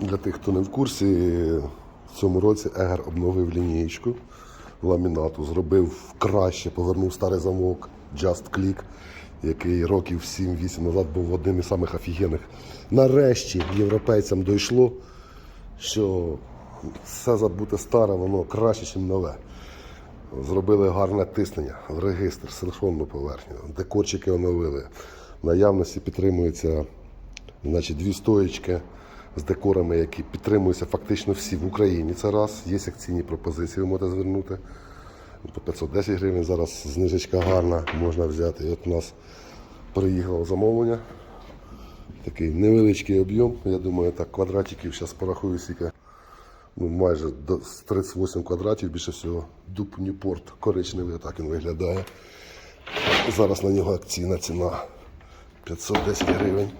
Для тих, хто не в курсі, в цьому році Егер обновив лінієчку ламінату, зробив краще, повернув старий замок Just Click, який років 7-8 назад був одним із самих офігенних. Нарешті європейцям дійшло, що все забуте старе, воно краще, ніж нове. Зробили гарне тиснення в регістр, синхронну поверхню, декорчики оновили. В наявності підтримуються значить, дві стоїчки з декорами, які підтримуються фактично всі в Україні. Це раз. Є акційні пропозиції, ви можете звернути. По 510 гривень зараз знижечка гарна, можна взяти. І от у нас приїхало замовлення. Такий невеличкий об'єм, я думаю, так, квадратиків, зараз порахую скільки ну, майже до 38 квадратів, більше всього дуб Ньюпорт коричневий, так він виглядає. Зараз на нього акційна ціна 510 гривень.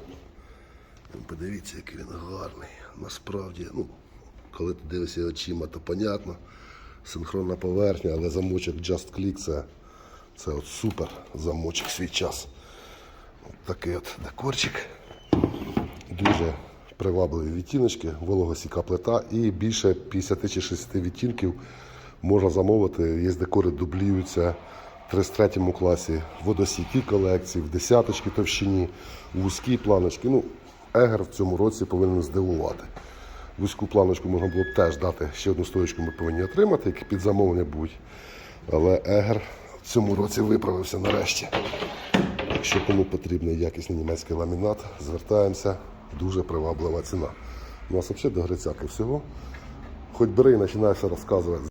Подивіться, який він гарний. Насправді, ну, коли ти дивишся очима, то понятно. Синхронна поверхня, але замочок Just Click це, це от супер замочок свій час. От такий от декорчик. Дуже привабливі відтіночки, вологосіка плита і більше 50 чи 60 відтінків можна замовити. Є декори дублюються в 33 класі, в водосійкій колекції, в десяточки товщині, в вузькій планочки. Ну, Егер в цьому році повинен здивувати. Вузьку планочку можна було б теж дати, ще одну стоечку ми повинні отримати, які під замовлення будуть. Але Егер в цьому році виправився нарешті. Якщо кому потрібний якісний німецький ламінат, звертаємося, дуже приваблива ціна. У нас взагалі до грицяки всього. Хоч бери і починай все розказувати.